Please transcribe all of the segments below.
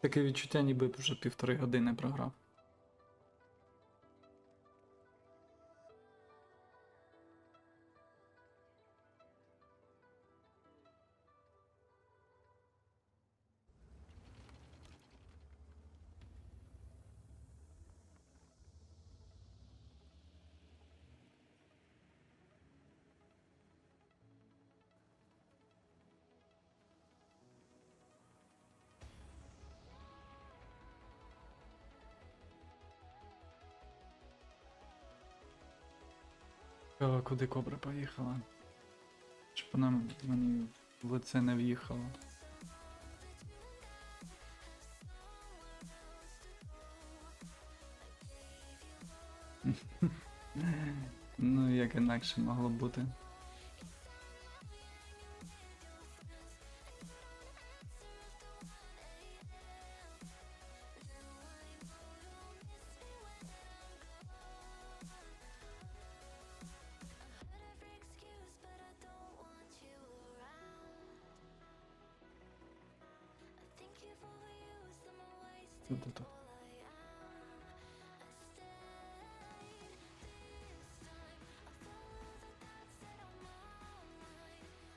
Таке відчуття, ніби вже півтори години програв. О, куди кобра поїхала? Щоб вона мені в лице не в'їхала. ну, як інакше могло бути. Ту-ту-ту.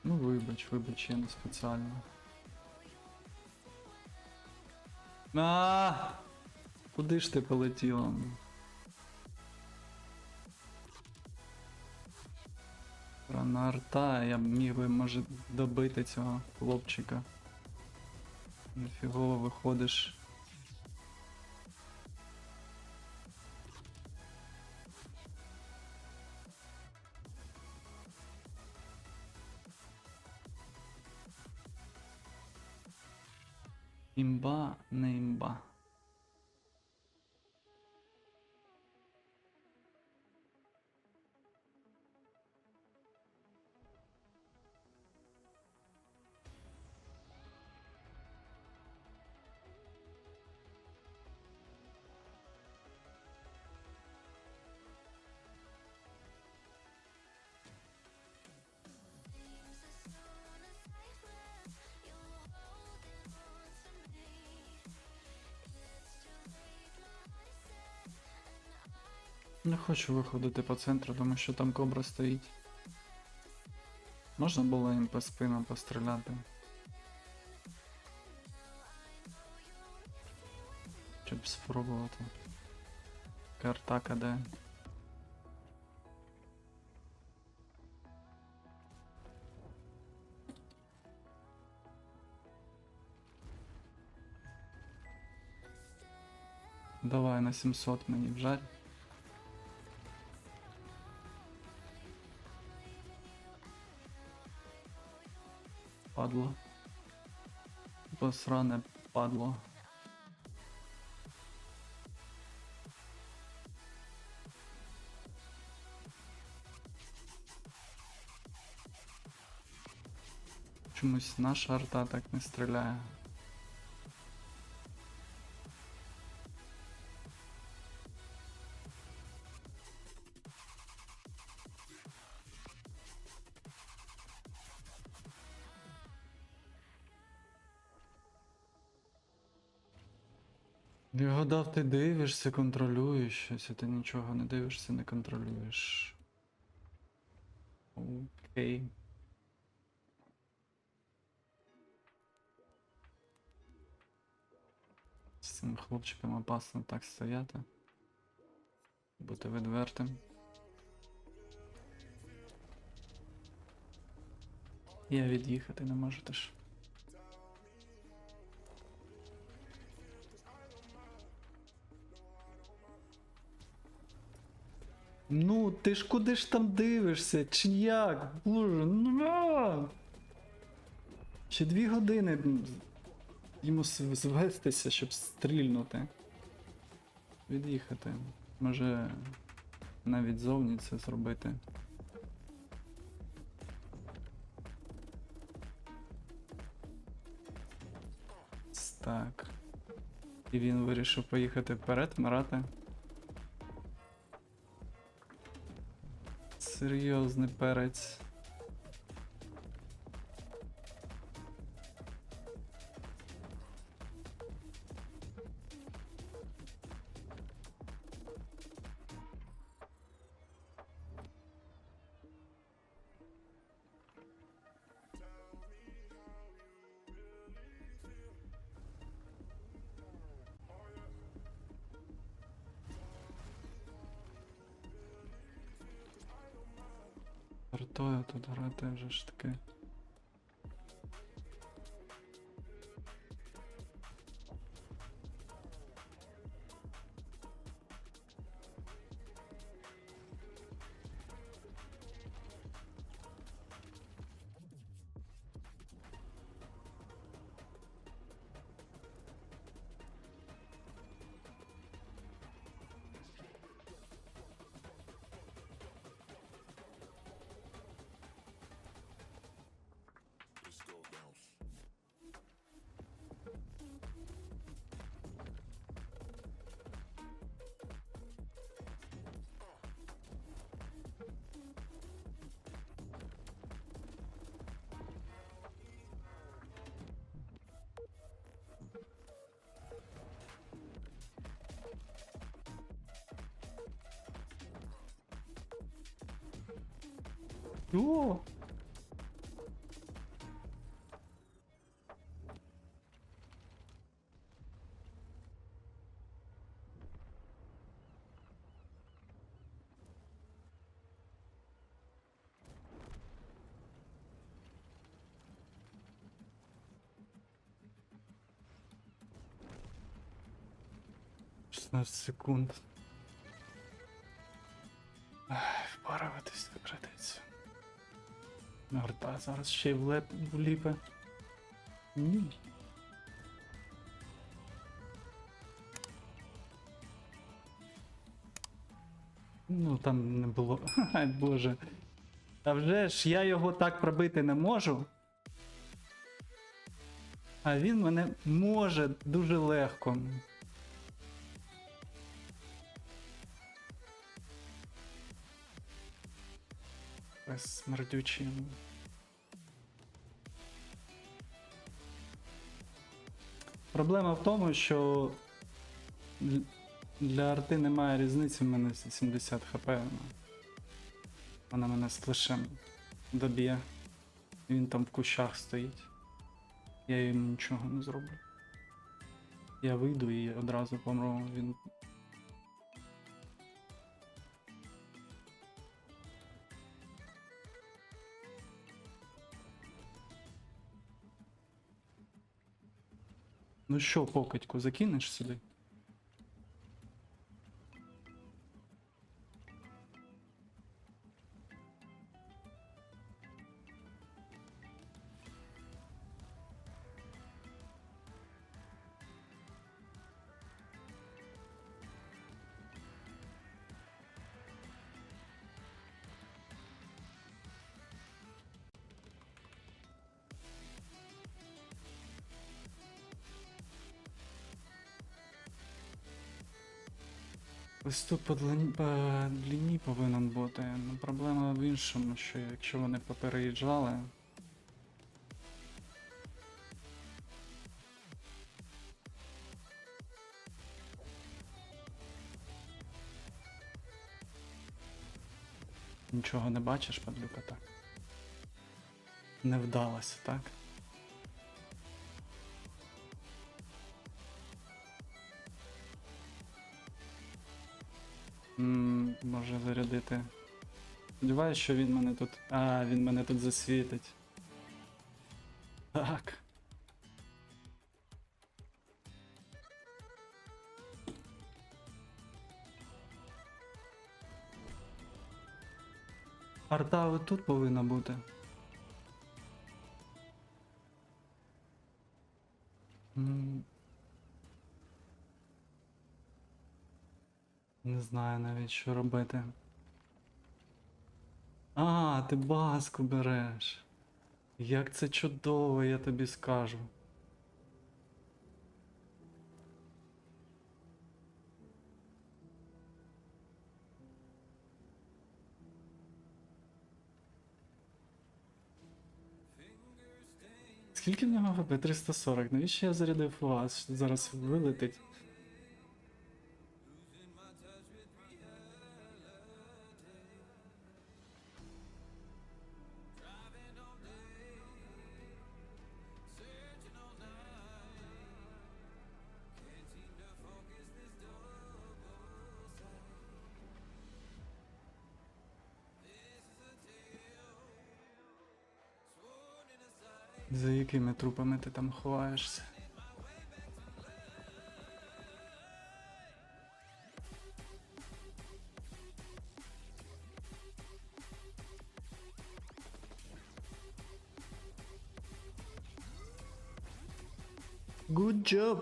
Ну, вибач, вибач, я не спеціально. А! Куди ж ти полетіла? Рана арта, я б міг би, може, добити цього хлопчика. Нефігово виходиш. Імба, не імба. Не хочу виходити по центру, тому що там кобра стоїть. Можна було їм по спинам постріляти. Щоб спробувати. Карта КД. Давай на 700 мені вжарь. Падло. Посране падло. Чомусь наша арта так не стріляє. Я гадав, ти дивишся, контролюєш щось, а ти нічого не дивишся, не контролюєш. Окей. З цим хлопчиком опасно так стояти. Бути відвертим. Я від'їхати не можу теж. Ну, ти ж куди ж там дивишся? Чи як? Боже, ну. Ще дві години йому звестися, щоб стрільнути. Від'їхати. Може навіть зовні це зробити. Так. І він вирішив поїхати вперед, марати. Серйозний перець. Артою тут грати вже ж таки. Що? Секунд. Ах, впораватись, брат. Арта зараз ще й влеп вліпе. Ні. Ну там не було. Ай боже. А вже ж я його так пробити не можу. А він мене може дуже легко. Смердючий. Проблема в тому, що для арти немає різниці, в мене 70 хп. вона- мене з плешем доб'є. Він там в кущах стоїть. Я йому нічого не зроблю. Я вийду і одразу помру. Він Ну що, покидьку, закинеш сюди? Тут по длині, по длині повинен бути. Ну, проблема в іншому, що якщо вони попереїжджали. Нічого не бачиш, падлюка, так? Не вдалося, так? М, Може зарядити. Сподіваюсь, що він мене тут. А, він мене тут засвітить. Так. Арта тут повинна бути. Знаю навіть, що робити. А, ти баску береш. Як це чудово, я тобі скажу. Скільки в нього ХП? 340. Навіщо я зарядив вас? Зараз вилетить. За якими трупами ти там ховаєшся? Good job!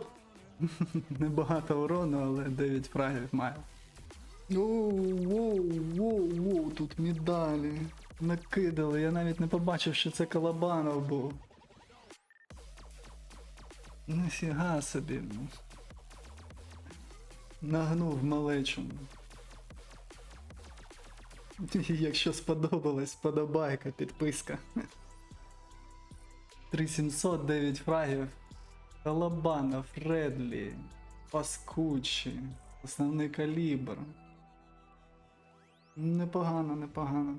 Небагато урону, але 9 фрагів має. Оу, воу, воу, воу, тут медалі. Накидали, я навіть не побачив, що це Калабанов був. Нафіга собі. ну. Нагнув малечу. Якщо сподобалось, подобайка, підписка. 3700, 9 фрагів. Калабана, Фредлі, Паскучі, основний калібр. Непогано, непогано.